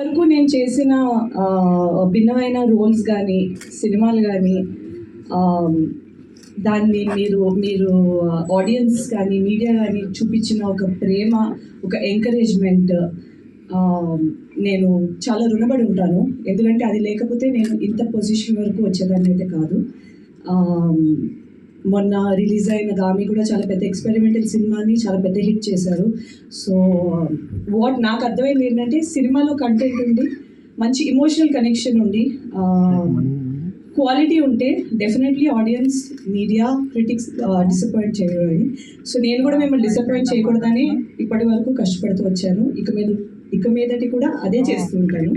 వరకు నేను చేసిన భిన్నమైన రోల్స్ కానీ సినిమాలు కానీ దాన్ని మీరు మీరు ఆడియన్స్ కానీ మీడియా కానీ చూపించిన ఒక ప్రేమ ఒక ఎంకరేజ్మెంట్ నేను చాలా రుణపడి ఉంటాను. ఎందుకంటే అది లేకపోతే నేను ఇంత పొజిషన్ వరకు వచ్చేదాన్ని అయితే కాదు. మొన్న రిలీజ్ అయిన గామి కూడా చాలా పెద్ద ఎక్స్పెరిమెంటల్ సినిమాని చాలా పెద్ద హిట్ చేశారు. సో వాట్ నాకు అర్థమైంది ఏంటంటే సినిమాలో కంటెంట్ ఉండి మంచి ఇమోషనల్ కనెక్షన్ ఉండి క్వాలిటీ ఉంటే definitely audience media critics disappoint చేయరు సో నేను కూడా మిమ్మల్ని డిసప్పాయింట్ చేయకూడదని ఇప్పటి వరకు కష్టపడుతూ వచ్చాను. ఇక మీద ఇక మీదటి కూడా అదే చేస్తూ ఉంటాను.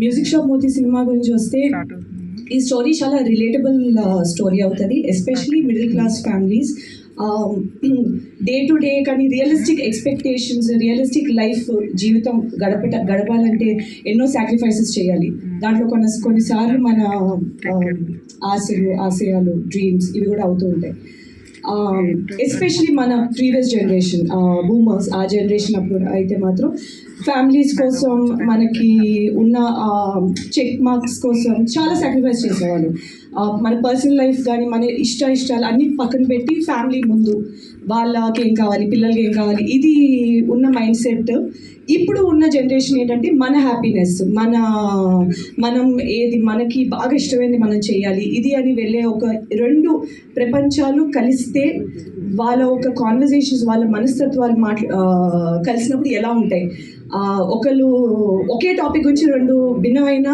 మ్యూజిక్ షాప్ మూతి సినిమా గురించి వస్తే ఈ స్టోరీ చాలా రిలేటబుల్ స్టోరీ అవుతుంది. Especially middle class families day to day కానీ రియలిస్టిక్ ఎక్స్పెక్టేషన్స్ రియలిస్టిక్ లైఫ్ జీవితం గడపట గడపాలంటే ఎన్నో సాక్రిఫైసెస్ చేయాలి. దాంట్లో కొన్ని కొన్నిసార్లు మన ఆశలు ఆశయాలు డ్రీమ్స్ ఇవి కూడా అవుతూ ఉంటాయి. ఎస్పెషలీ మన ప్రీవియస్ జనరేషన్ బూమర్స్ ఆ జనరేషన్ అప్పుడు అయితే మాత్రం ఫ్యామిలీస్ కోసం మనకి ఉన్న చెక్ మార్క్స్ కోసం చాలా సాక్రిఫైస్ చేసేవాళ్ళు. మన పర్సనల్ లైఫ్ కానీ మన ఇష్ట ఇష్టాలు అన్ని పక్కన పెట్టి ఫ్యామిలీ ముందు వాళ్ళకి ఏం కావాలి పిల్లలకి ఏం కావాలి ఇది ఉన్న మైండ్ సెట్. ఇప్పుడు ఉన్న జనరేషన్ ఏంటంటే మన హ్యాపీనెస్ మన మనం ఏది మనకి బాగా ఇష్టమైంది మనం చేయాలి. ఇది అని వెళ్ళే ఒక రెండు ప్రపంచాలు కలిస్తే వాళ్ళ ఒక కాన్వర్జేషన్స్ వాళ్ళ మనస్తత్వాలు మాట్లా కలిసినప్పుడు ఎలా ఉంటాయి? ఒకళ్ళు ఒకే టాపిక్ గురించి రెండు భిన్నమైన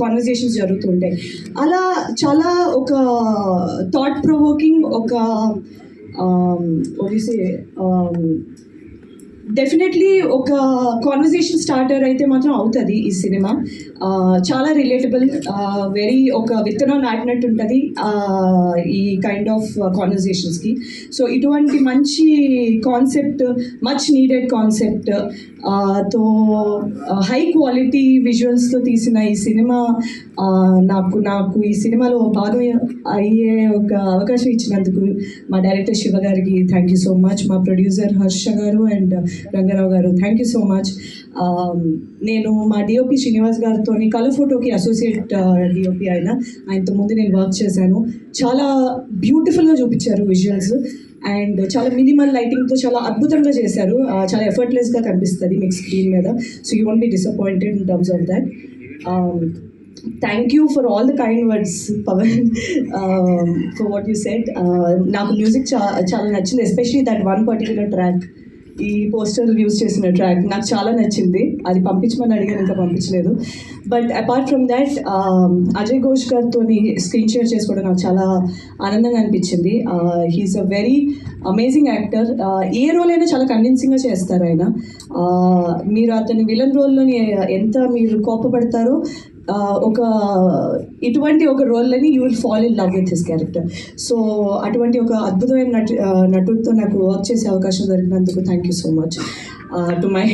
కాన్వర్జేషన్స్ జరుగుతుంటాయి అలా చాలా ఒక థాట్ ప్రొవోకింగ్ ఒక um, what do you say, um, definitely ఒక కాన్వర్జేషన్ స్టార్టర్ అయితే మాత్రం అవుతుంది ఈ సినిమా. చాలా రిలేటబుల్ వెరీ ఒక విత్తనం నాటినట్టు ఉంటుంది ఈ కైండ్ ఆఫ్ కాన్వర్జేషన్స్కి సో ఇటువంటి మంచి కాన్సెప్ట్ మచ్ నీడెడ్ కాన్సెప్ట్తో హై క్వాలిటీ విజువల్స్తో తీసిన ఈ సినిమా నాకు నాకు ఈ సినిమాలో భాగం అయ్యే ఒక అవకాశం ఇచ్చినందుకు మా డైరెక్టర్ శివ గారికి థ్యాంక్ యూ సో మచ్ మా ప్రొడ్యూసర్ హర్ష గారు అండ్ రంగారావు గారు. థ్యాంక్ యూ సో మచ్ నేను మా డిఓపి శ్రీనివాస్ గారితో కలర్ ఫోటోకి uh, అసోసియేట్ డిఓపి ఆయన ఆయనతో ముందు నేను వర్క్ చేశాను. చాలా బ్యూటిఫుల్గా చూపించారు విజువల్స్ అండ్ చాలా మినిమల్ లైటింగ్తో చాలా అద్భుతంగా చేశారు. Uh, చాలా ఎఫర్ట్లెస్గా కనిపిస్తుంది మీకు స్క్రీన్ మీద. So you won't be disappointed in terms of that thank you for all the kind words Pavan for what you said నాకు మ్యూజిక్ చా చాలా నచ్చింది especially that one particular track ఈ పోస్టర్ యూస్ చేసిన ట్రాక్ నాకు చాలా నచ్చింది. అది పంపించమని అడిగాను ఇంకా పంపించలేదు. But apart from that Ajay Ghosh గారితో స్క్రీన్ షేర్ చేసుకోవడం నాకు చాలా ఆనందంగా అనిపించింది. He's a very amazing actor A role అయినా చాలా కన్విన్సింగ్గా చేస్తారు ఆయన. మీరు అతని విలన్ రోల్లోని ఎంత మీరు కోపపడతారో ఒక ఇటువంటి ఒక రోల్ని you will fall in love with his character so అటువంటి ఒక అద్భుతమైన నటు నటుడితో నాకు వర్క్ చేసే అవకాశం దొరికినందుకు thank you so much to my